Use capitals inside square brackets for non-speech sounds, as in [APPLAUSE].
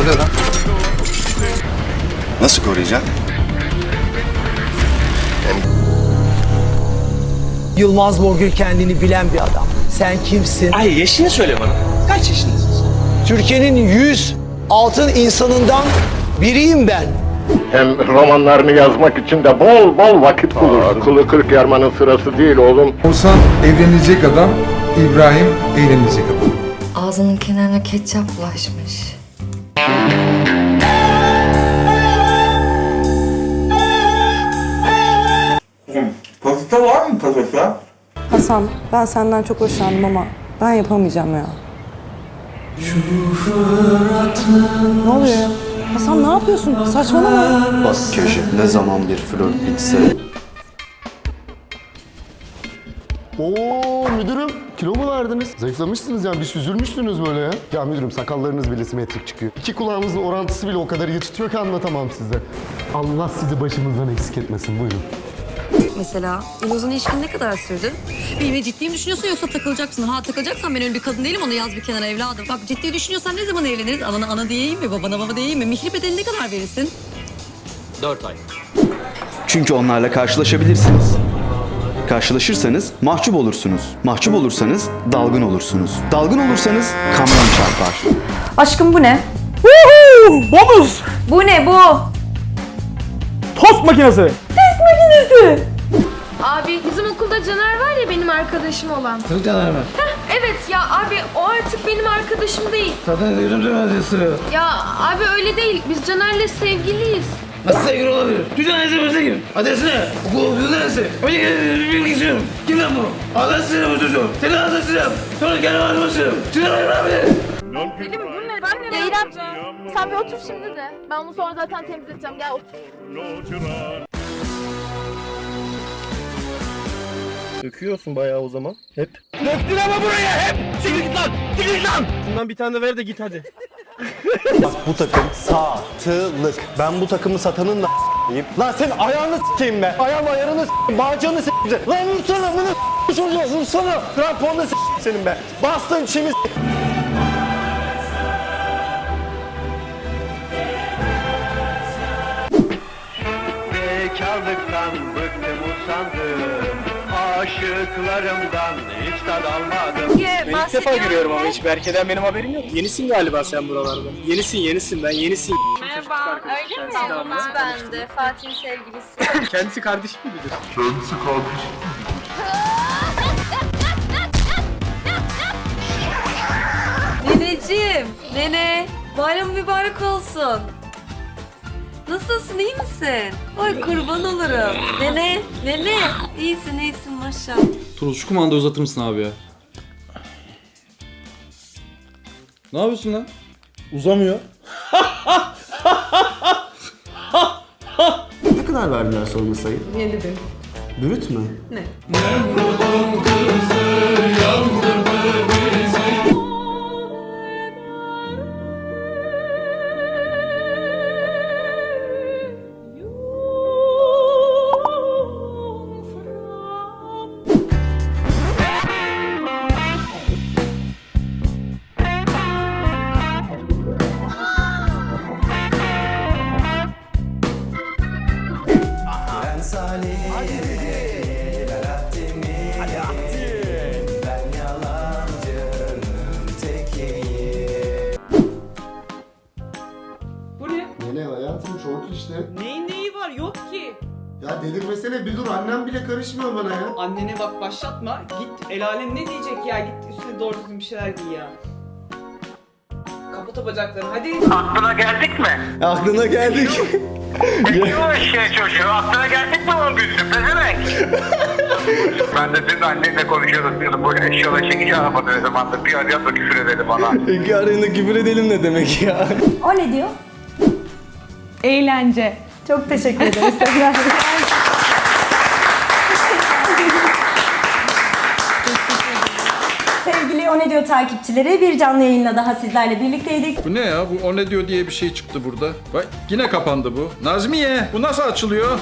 oluyor lan? Nasıl koruyacaksın? Yılmaz Morgül kendini bilen bir adam. Sen kimsin? Ay yaşını söyle bana. Kaç yaşındasın sen? Türkiye'nin 100 altın insanından biriyim ben. Hem romanlarını yazmak için de bol bol vakit bulursun. Kulu kırk yarmanın sırası değil oğlum. Oğuzhan evlenilecek adam, İbrahim eğlenecek adam. Ağzının kenarına ketçap bulaşmış. Peçete var mı peçete? Hasan, ben senden çok hoşlandım ama ben yapamayacağım ya. Ne oluyor ya? Hasan ne yapıyorsun? Saçmalama. Bak köşe ne zaman bir flört bitse. Oo müdürüm kilo mu verdiniz? Zayıflamışsınız yani bir süzülmüşsünüz böyle ya. Ya müdürüm sakallarınız bile simetrik çıkıyor. İki kulağımızın orantısı bile o kadar iyi tutuyor ki anlatamam size. Allah sizi başımızdan eksik etmesin buyurun. Mesela Yunus'un ilişkin ne kadar sürdü? Benimle ciddi mi düşünüyorsun yoksa takılacaksın? Ha takılacaksan ben öyle bir kadın değilim onu yaz bir kenara evladım. Bak ciddi düşünüyorsan ne zaman evleniriz? Anana ana diyeyim mi? Babana baba diyeyim mi? Mihri bedeli ne kadar verirsin? Dört ay. Çünkü onlarla karşılaşabilirsiniz. Karşılaşırsanız mahcup olursunuz. Mahcup olursanız dalgın olursunuz. Dalgın olursanız kamyon çarpar. Aşkım bu ne? Bobuz! Bu ne bu? Tost makinesi! Abi bizim okulda Caner var ya benim arkadaşım olan. Tabii Caner mi? Evet ya abi o artık benim arkadaşım değil. Zaten yürüdüm ısırıyor. Ya abi öyle değil. Biz Caner'le sevgiliyiz. Nasıl sevgili olabilir? Çocuğun adresi kim? Adresi ne? Okul okulu neresi? Önce bilmek istiyorum. Kim lan bu? Adresi ne bu çocuğun? Senin adresi ne? Sonra kendi adresi ne? Sinan abi. Selim bu ne? Ben ne ya İrem, sen bir otur şimdi de. Ben onu sonra zaten temizleteceğim. Gel otur. Döküyorsun bayağı o zaman. Hep. Döktün ama buraya hep. Siktir git lan. Siktir git lan. Bundan bir tane de ver de git hadi. Bak bu takım satılık. Ben bu takımı satanın da s**eyim. Lan sen ayağını s**eyim be. Ayağım ayarını s**eyim. Bağcığını s**eyim. Lan vursana bunu s**eyim. Vursana. Kramponla s**eyim senin be. Bastın çimi s**eyim. Aşıklarımdan hiç tad almadım. Ben ilk defa görüyorum ama hiç Berke'den benim haberim yok. Yenisin galiba sen buralarda. Yenisin yenisin ben yenisin. Merhaba. Öyle mi? Ben de Fatih'in sevgilisi. [LAUGHS] Kendisi kardeşim midir? Neneciğim, nene, bayram mübarek olsun. Nasılsın, iyi misin? Ay kurban olurum. Nene, nene, iyisin, iyisin maşallah. Turul şu kumandayı uzatır mısın abi ya? Ne yapıyorsun lan? Uzamıyor. Ne kadar verdiler sorma sayı? 7 bin. Brüt mü? Bu şort işte. Neyin neyi var? Yok ki. Ya delirmesene bir dur annem bile karışmıyor bana ya. Annene bak başlatma. Git el alem ne diyecek ya? Git üstüne doğru düzgün bir şeyler giy ya. Kapat o bacaklarını hadi. Aklına geldik mi? Aklına geldik. Peki o eşeğe çocuğu. Aklına geldik mi onun büyüsün? Pezevenk. [LAUGHS] ben de dün annenle konuşuyordum diyordum. Bu eşyalı çekici arabada ne zamandır. Bir arayalım da küfür edelim bana. Peki arayında küfür edelim ne demek ya? O ne diyor? Eğlence. Çok teşekkür ederiz. [LAUGHS] Sevgili O Ne Diyor takipçileri bir canlı yayınla daha sizlerle birlikteydik. Bu ne ya? Bu o ne diyor diye bir şey çıktı burada. Bak yine kapandı bu. Nazmiye bu nasıl açılıyor?